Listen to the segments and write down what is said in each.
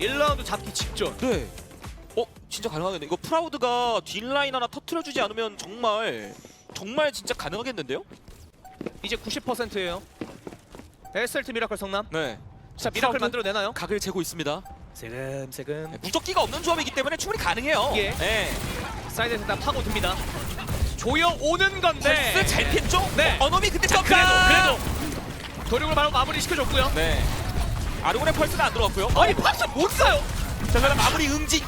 1라운드 잡기 직전. 네. 어 진짜 가능하겠네. 이거 프라우드가 뒷라인 하나 터트려주지 않으면 정말 정말 진짜 가능하겠는데요? 이제 90%예요. SLT 미라클 성남. 네. 자 미라클 프라우드 만들어 내나요? 각을 재고 있습니다. 세금 세금. 네, 무적기가 없는 조합이기 때문에 충분히 가능해요. 예. 네. 사이드에서 일단 파고 듭니다. 조여 오는 건데. 펄스 잘 피했죠? 네. 어, 어놈이 근데 자, 점가! 그래도 그래도 도륙을 바로 마무리 시켜줬고요. 네. 아르곤의 펄스는 안 들어갔고요. 아니 팝스 못 사요. 자, 그럼 마무리 응징.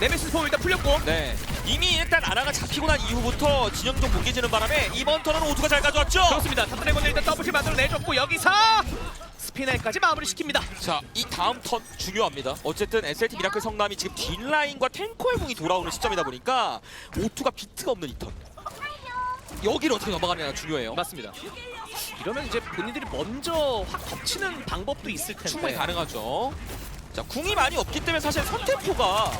네메시스 폼 일단 풀렸고. 네. 이미 일단 아라가 잡히고 난 이후부터 진영 좀 뭉개지는 바람에 이번 턴은 오투가 잘 가져왔죠. 그렇습니다. 탑드래곤을 일단 더블킬 만들어 내줬고 여기서 스피날까지 마무리 시킵니다. 자, 이 다음 턴 중요합니다. 어쨌든 SLT 미라클 성남이 지금 뒷라인과 탱커의 궁이 돌아오는 시점이다 보니까 오투가 비트가 없는 이 턴. 여기를 어떻게 넘어가느냐가 중요해요. 맞습니다. 이러면 이제 본인들이 먼저 확 덮치는 방법도 있을 텐데. 충분히 가능하죠. 자, 궁이 많이 없기 때문에 사실 선템포가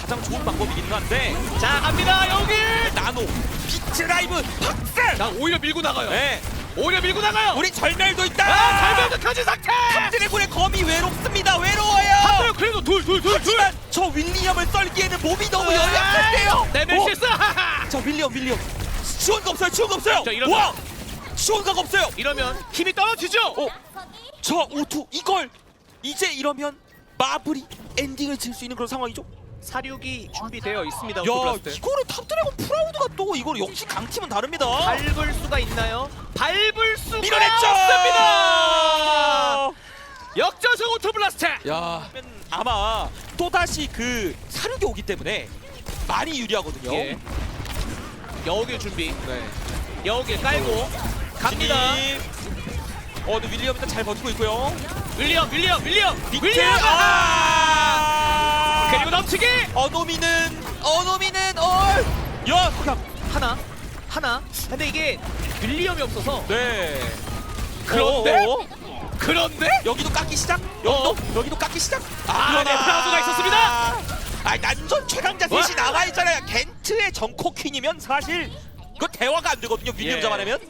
가장 좋은 방법이긴 한데 자 갑니다 여기. 나노, 비트 라이브, 박스! 자 오히려 밀고 나가요. 네, 오히려 밀고 나가요. 우리 절멸도 있다! 아 잘면도 가진 상태. 드래곤의 검이 외롭습니다. 외로워요. 탑드래곤 그래도 둘둘둘 둘. 하지만 저 윌리엄을 썰기에는 몸이 너무 연약한데요. 네메시스. 어? 자 윌리엄 윌리엄 지원가 없어요. 지원가 없어요. 자, 이러면- 와 지원가가 없어요. 이러면 힘이 떨어지죠. 어, 저 오투 이걸 이제 이러면 마블이 엔딩을 칠수 있는 그런 상황이죠. 사륙이 준비되어 있습니다. 야 오토블라스트. 이거를 탑드래곤 프라우드가 또 이걸 역시 강팀은 다릅니다. 밟을 수가 있나요? 밟을 수가 밀어냈죠. 없습니다. 역전승 오토블라스트. 야 아마 또 다시 그 사륙이 오기 때문에 많이 유리하거든요. 예. 여우길 준비. 네. 여우길 깔고 갑니다. 어, 근데 윌리엄 일단 잘 버티고 있고요. 윌리엄, 윌리엄, 윌리엄, 비트. 윌리엄. 아! 그리고 넘치기 어노미는 어노미는 얼. 야, 그냥 하나, 하나. 근데 이게 윌리엄이 없어서 네. 그런데? 어, 어, 어. 그런데 여기도 깎기 시작. 여기도 여기도 깎기 시작. 아, 네, 프라우드가 있었습니다. 아, 난전 최강자 와. 셋이 나와 있잖아요. 겐트의 정코 퀸이면 사실 그 대화가 안 되거든요. 윌리엄 예. 잡아내면.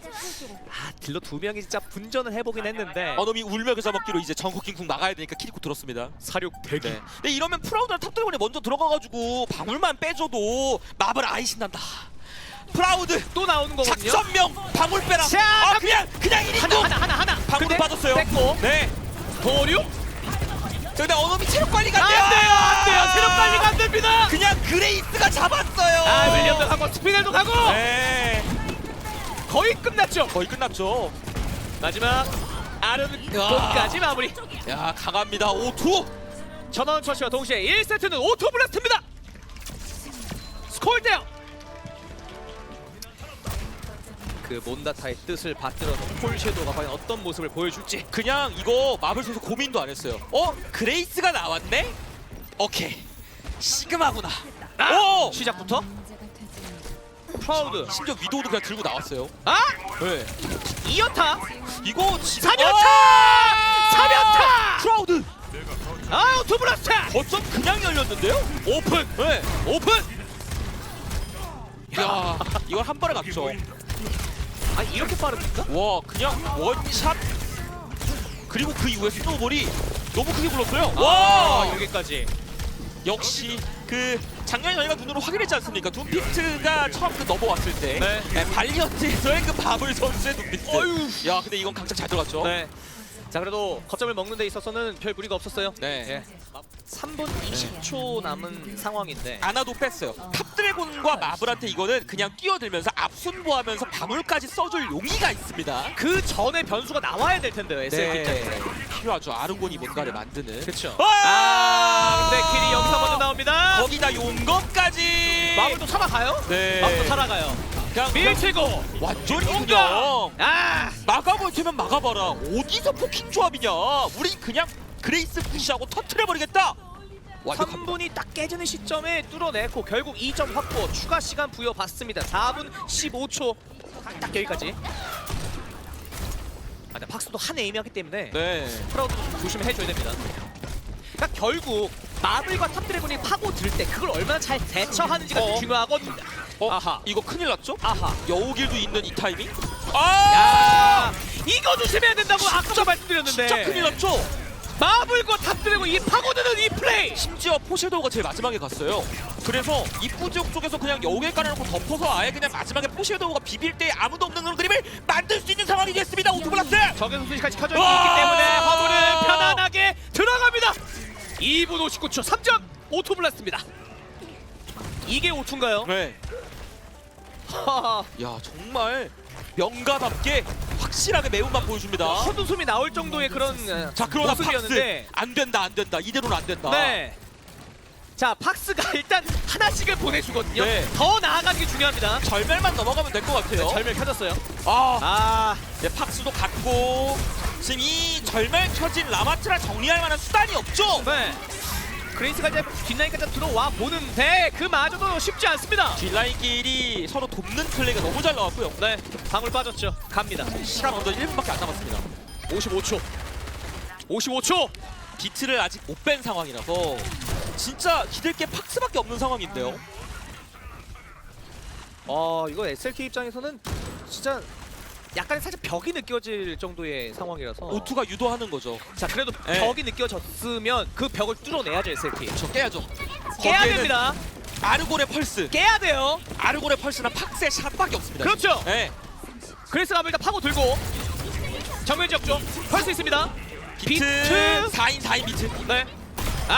아, 딜러 두 명이 진짜 분전을 해보긴 했는데 어노미 울면서 먹기로 이제 정코 퀸궁 막아야 되니까 키리코 들었습니다. 사륙 대기. 네. 근데 이러면 프라우드랑 탑드래곤이 먼저 들어가가지고 방울만 빼줘도 마블 아이 신난다. 프라우드 또 나오는 거거든요. 작전명 방울 빼라. 자, 아 탑- 그냥 그냥 1인공. 하나, 하나, 하나, 하나. 근데 빠졌어요. 뺐고 네. 저 근데 어노미 체력 관리가 안안 돼요. 돼요, 안 돼요. 체력 관리가 안 됩니다. 그냥 그레이스가 잡았어요. 아, 윌리엄도 가고 스피넬도 가고 네. 거의 끝났죠. 거의 끝났죠. 마지막 아르돈까지 마무리. 야 강합니다. 오투. 전원 처치와 동시에 1세트는 오토 블라스트입니다. 스콜 대요. 그 몬다타의 뜻을 받들어서 폴쉐도가 과연 어떤 모습을 보여줄지. 그냥 이거 마블 선수 고민도 안 했어요. 어 그레이스가 나왔네. 오케이. 시그마구나. 오. 시작부터 프라우드. 심지어 위도우도 그냥 들고 나왔어요. 아! 네. 2연타! 이거 지금 3연타! 3연타! 크라우드 아, 오토블라스트! 거점 그냥 열렸는데요? 오픈. 네. 오픈! 야 이걸 한 번에 갔죠. 아, 이렇게 빠릅니까? 와 그냥 원샷. 그리고 그 이후에 스노우볼이 너무 크게 불렀어요. 아, 와 여기까지. 역시 그 작년에 저희가 눈으로 확인했지 않습니까? 둠피스트가 처음 그 넘어왔을 때 네. 네, 발리언트에서의 그 바블 선수의 둠피스트. 어휴. 야 근데 이건 강착 잘 들어갔죠. 네. 자, 그래도 거점을 먹는 데 있어서는 별 무리가 없었어요. 네. 예. 3분 20초 남은 상황인데 아나도 뺐어요. 탑드래곤과 마블한테 이거는 그냥 뛰어들면서 앞순보하면서 방울까지 써줄 용의가 있습니다. 그 전에 변수가 나와야 될 텐데요, SLT 입장에서. 필요하죠. 아르곤이 뭔가를 만드는. 그렇죠. 와! 아, 근데 길이 여기서 먼저 나옵니다. 거기다 용검까지. 마블도 살아가요? 네. 마블도 살아가요. 그냥 밀치고 완전히! 그냥 아, 막아볼 테면 막아봐라. 어디서 포킹 조합이냐? 우리 그냥 그레이스 무시하고 터트려버리겠다. 완벽합니다. 3분이 딱 깨지는 시점에 뚫어내고 결국 2점 확보 추가 시간 부여받습니다. 4분 15초 딱 여기까지. 아, 근데 박스도 한 에임이었기 때문에 네. 프라우드 조심해 해줘야 됩니다. 그러니까 결국 마블과 탑드래곤이 파고들 때 그걸 얼마나 잘 대처하는지가 어. 중요하거든요. 어, 아하. 이거 큰일 났죠? 아하. 여우길도 있는 이 타이밍? 아! 야, 이거 조심해야 된다고 아까도 말씀드렸는데. 진짜 큰일 났죠? 마블과 탑드래곤 이 파고드는 이 플레이 심지어 포쉐도우가 제일 마지막에 갔어요. 그래서 입구 지역 쪽에서 그냥 여우개 깔아놓고 덮어서 아예 그냥 마지막에 포쉐도우가 비빌 때 아무도 없는 그런 그림을 만들 수 있는 상황이 됐습니다. 오토블라스! 적의 순식까지 켜져 있기 와! 때문에 화물은 편안하게 들어갑니다 2분 59초 3점 오토블라스입니다 이게 5초인가요? 네. 하하 야 정말 명가답게 확실하게 매운맛 보여줍니다. 헛웃음이 나올 정도의 그런 어, 자 그러나 모습이었는데 팍스 안 된다 안 된다 이대로는 안 된다. 네. 자 팍스가 일단 하나씩을 보내주거든요. 네. 더 나아가는 게 중요합니다. 절멸만 넘어가면 될 것 같아요. 절멸 켜졌어요. 아, 아 네, 팍스도 갔고 지금 이 절멸 켜진 라마트라 정리할 만한 수단이 없죠. 네. 그레이스가 이제 뒷라인까지 들어와 보는데 그마저도 쉽지 않습니다. 딜라인끼리 서로 돕는 플레이가 너무 잘 나왔고요. 네, 방울 빠졌죠. 갑니다. 시간 언더 1분밖에 안 남았습니다. 55초. 55초. 비트를 아직 못 뺀 상황이라서 진짜 기댈 게 팍스밖에 없는 상황인데요. 어 이거 SLK 입장에서는 진짜 약간 살짝 벽이 느껴질 정도의 상황이라서. 오투가 유도하는 거죠. 자 그래도 네. 벽이 느껴졌으면 그 벽을 뚫어내야죠 SLK. 저 깨야죠. 깨야 거기에는 됩니다. 아르골의 펄스, 깨야 돼요. 아르골의 펄스나 팍스의 샷밖에 없습니다. 그렇죠. 네. 그레이스가 일단 파고 들고 정면 지역 좀할수 있습니다. 비트, 비트. 4인 4인 비트. 네. 아!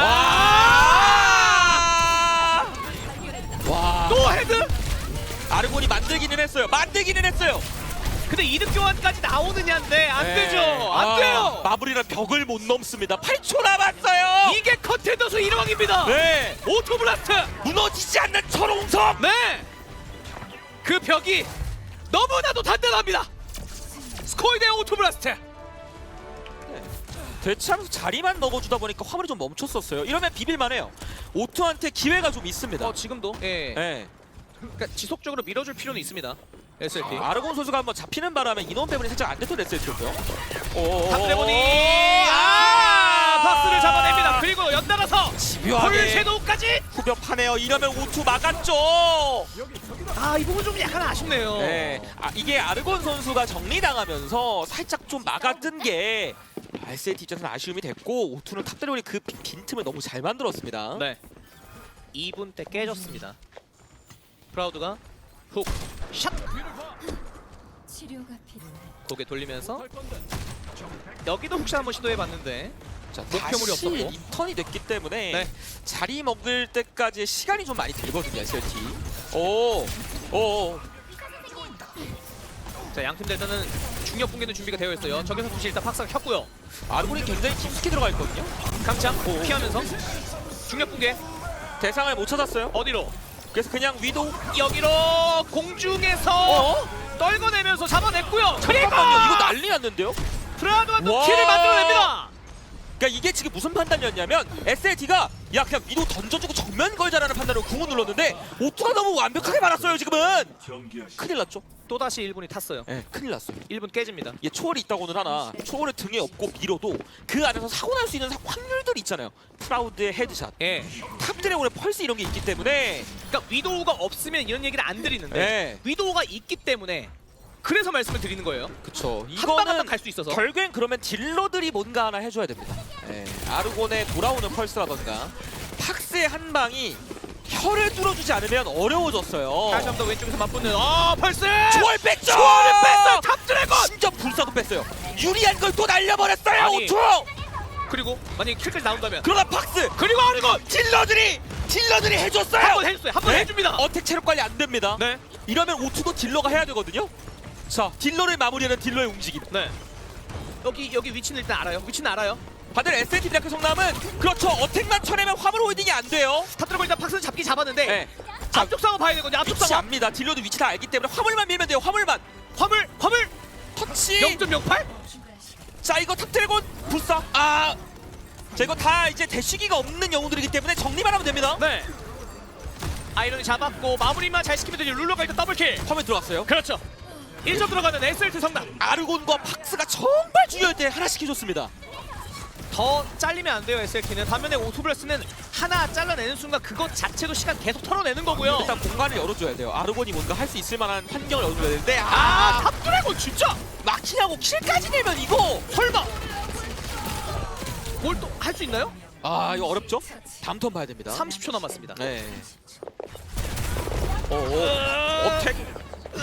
와! 와! 또 헤드? 아르골이 만들기는 했어요. 만들기는 했어요. 근데 이득 교환까지 나오느냐인데 안 네. 되죠. 안 아, 돼요. 마블이랑 벽을 못 넘습니다. 8초 남았어요. 이게 컨텐더스 1왕입니다. 네. 오토 블라스트. 무너지지 않는 철옹성. 네. 그 벽이 너무나도 단단합니다. 스코이드의 오토 블라스트. 대체하면서 자리만 넣어주다 보니까 화물이 좀 멈췄었어요. 이러면 비빌만해요. 오투한테 기회가 좀 있습니다. 어 지금도 예. 네. 그러니까 지속적으로 밀어줄 필요는 있습니다. SLT. 아, 아르곤 선수가 한번 잡히는 바람에 인원 배분이 살짝 안 됐던 SS였고요. 탑드래곤이 아 박스를 잡아냅니다. 그리고 연달아서 집요하게 폴쉐도우까지. 후벼파네요. 이러면 오투 막았죠. 아 이 부분 좀 약간 아쉽네요. 네. 아, 이게 아르곤 선수가 정리당하면서 살짝 좀 막아든 게 SAT 입장에서는 아쉬움이 됐고 오투는 탑드래곤이 그 빈틈을 너무 잘 만들었습니다. 네. 2분 때 깨졌습니다. 프라우드가 훅 샷. 치료가 필요해. 고개 돌리면서 여기도 훅샷 한번 시도해봤는데 자, 목표물이 다시 없었고. 인턴이 됐기 때문에 네. 자리 먹을 때까지 시간이 좀 많이 들거든요, SLT. 오, 오, 자 양팀 대전은 중력 붕괴는 준비가 되어 있어요. 적에서 두시 일단 박사가 켰고요. 아르곤이 굉장히 깊숙이 들어가 있거든요. 강창 피하면서 중력 붕괴 대상을 못 찾았어요. 어디로? 그래서 그냥 위도. 여기로 공중에서 어? 떨궈내면서 잡아냈고요. 그리고 잠깐만요, 이거 난리 났는데요? 또 와. 킬을 만들어냅니다. 그러니까 이게 지금 무슨 판단이었냐면 SLT가 야 그냥 위도 던져주고 정면 걸자라는 판단으로 궁을 눌렀는데 오투가 너무 완벽하게 말았어요 지금은. 큰일 났죠. 또 다시 1분이 탔어요. 네, 큰일 났어요. 1분 깨집니다. 이게 초월이 있다고는 하나 초월을 등에 업고 밀어도 그 안에서 사고 날 수 있는 사- 확률들이 있잖아요. 프라우드의 헤드샷, 예. 탑 드래곤의 펄스 이런 게 있기 때문에 그러니까 위도우가 없으면 이런 얘기를 안 드리는데 네. 위도우가 있기 때문에 그래서 말씀을 드리는 거예요. 그쵸. 한방한방 이거는 갈수 있어서. 결국엔 그러면 딜러들이 뭔가 하나 해줘야 됩니다. 네. 아르곤의 돌아오는 펄스라던가 팍스의 한 방이 혀를 뚫어주지 않으면 어려워졌어요. 다시 한 번 더 왼쪽에서 맞붙는 어 펄스! 초월 뺐죠! 초월을 뺐어! 탑드래곤! 심지어 불사도 뺐어요. 유리한 걸 또 날려버렸어요. 아니. 5초. 그리고 만약에 킬까지 나온다면 그러나 팍스 그리고 아르곤! 딜러들이 딜러들이 해줬어요. 한번 해줬어요. 한번 네. 해줍니다. 어택 체력 관리 안 됩니다. 네. 이러면 오투도 딜러가 해야 되거든요. 자, 딜러를 마무리하는 딜러의 움직임. 네. 여기 여기 위치는 일단 알아요. 위치는 알아요. 반대로 SNT 미라클 성남은 그렇죠. 어택만 쳐내면 화물 홀딩이 안 돼요. 탑드래곤 일단 박스는 잡기 잡았는데 네. 앞쪽 상황 봐야 되거든요. 앞쪽 위치 상황. 압니다. 딜러도 위치 다 알기 때문에 화물만 밀면 돼요. 화물만. 화물 화물 터치. 0.08? 자, 이거 탑드래곤 불사. 아. 자, 이거 다 이제 대쉬기가 없는 영웅들이기 때문에 정리만 하면 됩니다. 네. 아이런이 잡았고 마무리만 잘 시키면 되죠. 룰러가 일단 더블킬. 화면 들어왔어요. 그렇죠. 1점 들어가는 SLT 성남. 아르곤과 팍스가 정말 중요할 때 하나씩 해줬습니다. 더 잘리면 안 돼요 SLT는 반면에 오토블레스는 하나 잘라내는 순간 그것 자체도 시간 계속 털어내는 거고요 일단 공간을 열어줘야 돼요. 아르곤이 뭔가 할 수 있을 만한 환경을 열어줘야 되는데 아 아, 탑드래곤 진짜 막히냐고 킬까지 내면 이거 설마 뭘 또 할 수 있나요? 아 이거 어렵죠? 다음 턴 봐야 됩니다. 30초 남았습니다. 네. 오, 오. 어택. 오,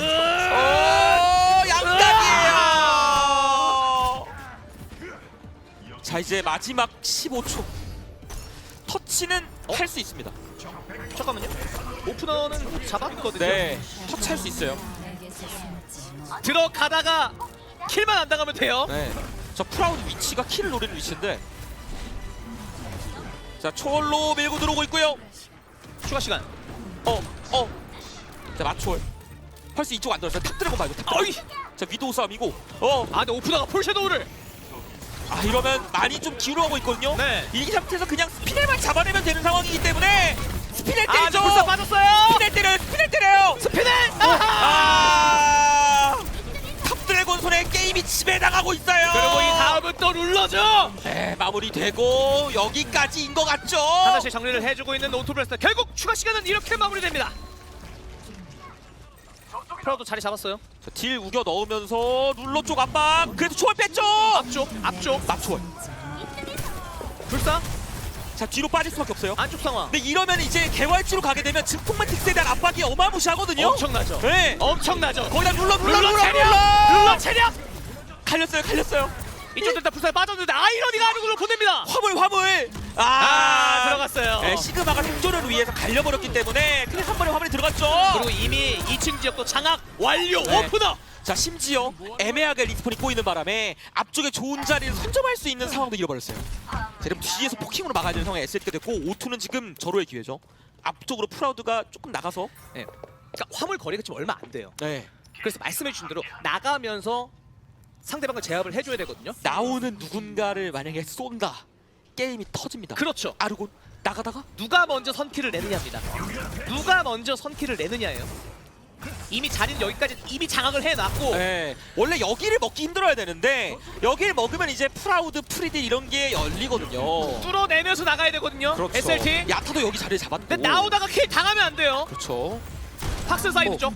자 이제 마지막 15초. 터치는 어? 할수 있습니다. 잠깐만요. 오프너는 잡았거든요. 네, 터치할 수 있어요. 들어가다가 킬만 안 당하면 돼요. 네. 저 프라우드 위치가 키를 노리는 위치인데. 자 초월로 밀고 들어오고 있고요. 추가 시간. 어, 어. 자 맞초월. 펄스 이쪽 안 들어서 탑 드래곤. 탑 드래곤. 어이. 자 위도우 싸움이고. 어, 아, 근데 오프너가 폴섀도우를. 아 이러면 많이 좀 기울어 가고 있거든요. 네. 이 상태에서 그냥 스피넬만 잡아내면 되는 상황이기 때문에 스피넬 아, 때리죠. 불사 빠졌어요. 스피넬 때려요. 스피넬 때려요. 스피넬. 아하. 아, 탑 드래곤 손에 게임이 집에 나가고 있어요. 그리고 이 다음은 또 룰러죠. 네, 마무리되고 여기까지인 것 같죠. 하나씩 정리를 해주고 있는 오토브레스트. 결국 추가 시간은 이렇게 마무리됩니다. 프라우도 자리 잡았어요. 자, 딜 우겨 넣으면서 룰러 쪽 압박. 그래도 초월 뺐죠. 앞쪽, 앞쪽. 맞초월. 불사 자 뒤로 빠질 수밖에 없어요. 안쪽 상황. 근데 이러면 이제 개활지로 가게 되면 증폭만 틱스에 대한 압박이 어마무시하거든요. 엄청나죠. 네. 엄청나죠. 거기다 룰러 룰러 룰러 룰러 체력! 룰러. 룰러 체력. 갈렸어요 갈렸어요. 이쪽 됐다 불사에 빠졌는데 아이러니가 걸로 보냅니다. 화물 화물. 아, 아, 들어갔어요. 네, 시그마가 생존을 위해서 갈려버렸기 때문에 그냥 한 번에 화물에 들어갔죠. 그리고 이미 2층 지역도 장악 완료. 네. 오프너. 자 심지어 애매하게 리스폰이 꼬이는 바람에 앞쪽에 좋은 자리를 선점할 수 있는 상황도 잃어버렸어요. 자, 그럼 뒤에서 포킹으로 막아야 되는 상황에 SL가 됐고 오투는 지금 절호의 기회죠. 앞쪽으로 프라우드가 조금 나가서 네. 그러니까 화물 거리가 지금 얼마 안 돼요. 네. 그래서 말씀해 주신 대로 나가면서 상대방을 제압을 해줘야 되거든요. 나오는 누군가를 만약에 쏜다 게임이 터집니다. 그렇죠. 아르곤 나가다가 누가 먼저 선키를 내느냐입니다. 누가 먼저 선키를 내느냐예요. 이미 자리는 여기까지 이미 장악을 해놨고 네. 원래 여기를 먹기 힘들어야 되는데 여기를 먹으면 이제 프라우드 프리드 이런 게 열리거든요. 뚫어내면서 나가야 되거든요. 그렇죠. SLT. 야타도 여기 자리를 잡았고. 근데 나오다가 킬 당하면 안 돼요. 그렇죠. 팍스 사이드 어. 쪽.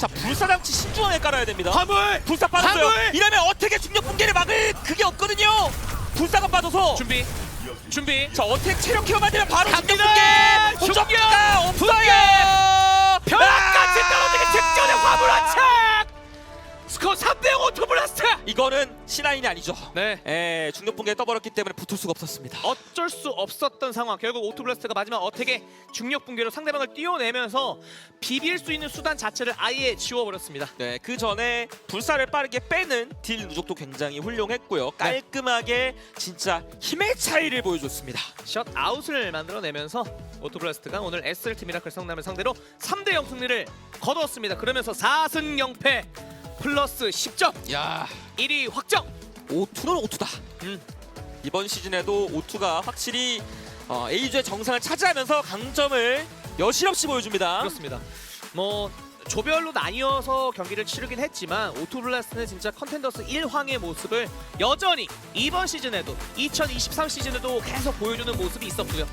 자 불사장치 신중하게 깔아야 됩니다. 화물. 불사 빠졌어요. 화물! 이러면 어떻게 중력 붕괴를 막을 그게 없거든요. 불사가 빠져서 준비. 준비. 자 어택 체력 케어만 되면 바로 중력 갑니다! 붕괴. 중력 공격기가 없어요. 벼락같이 아! 떨어지기 직전에 화물 안착. 스코어 3대 5 오토블라스트. 이거는 C9이 아니죠. 네. 예, 중력 붕괴 떠버렸기 때문에 붙을 수가 없었습니다. 어쩔 수 없었던 상황. 결국 오토블라스트가 마지막 어택에 중력 붕괴로 상대방을 띄워내면서 비빌 수 있는 수단 자체를 아예 지워버렸습니다. 네, 그 전에 불사를 빠르게 빼는 딜 누적도 굉장히 훌륭했고요. 깔끔하게 진짜 힘의 차이를 보여줬습니다. 샷 아웃을 만들어내면서 오토블라스트가 오늘 SLT 미라클 성남을 상대로 3대 0 승리를 거두었습니다. 그러면서 4승 0패 플러스 10점 야, 1위 확정. 오투는 오투다. 음. 이번 시즌에도 오투가 확실히 어, A조의 정상을 차지하면서 강점을 여실없이 보여줍니다. 그렇습니다. 뭐 조별로 나뉘어서 경기를 치르긴 했지만 오토블라스트는 진짜 컨텐더스 1황의 모습을 여전히 이번 시즌에도 2023 시즌에도 계속 보여주는 모습이 있었고요.